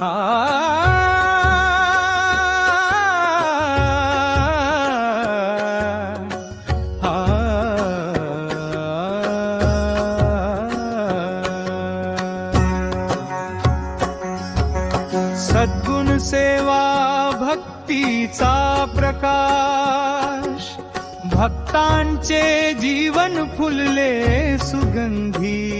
सद्गुण सेवा भक्तीचा प्रकाश भक्तांचे जीवन फुलले सुगंधी.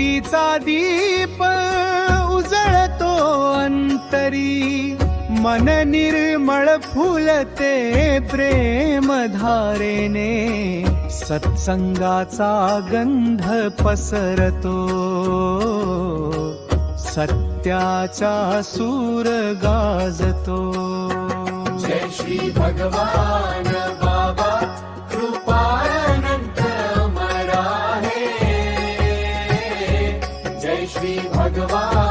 भक्तीचा दीप उजळतो अंतरी. मन निर्मळ फुलते प्रेम धारेने. सत्संगाचा गंध पसरतो. सत्याचा सूर गाजतो. जय श्री भगवान. श्री उजलांतरी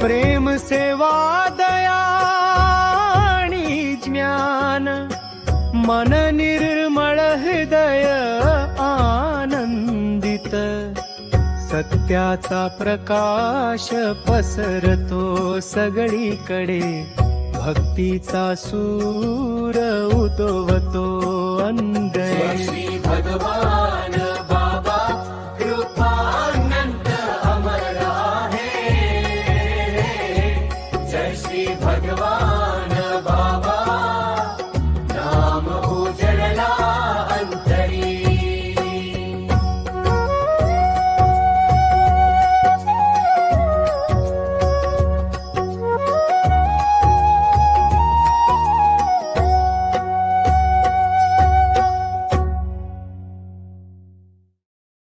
प्रेम सेवा दया ज्ञान मन निर्मळ हृदय सत्याचा प्रकाश पसरतो सगळीकडे. भक्तीचा सूर उदवतो जय श्री भगवान.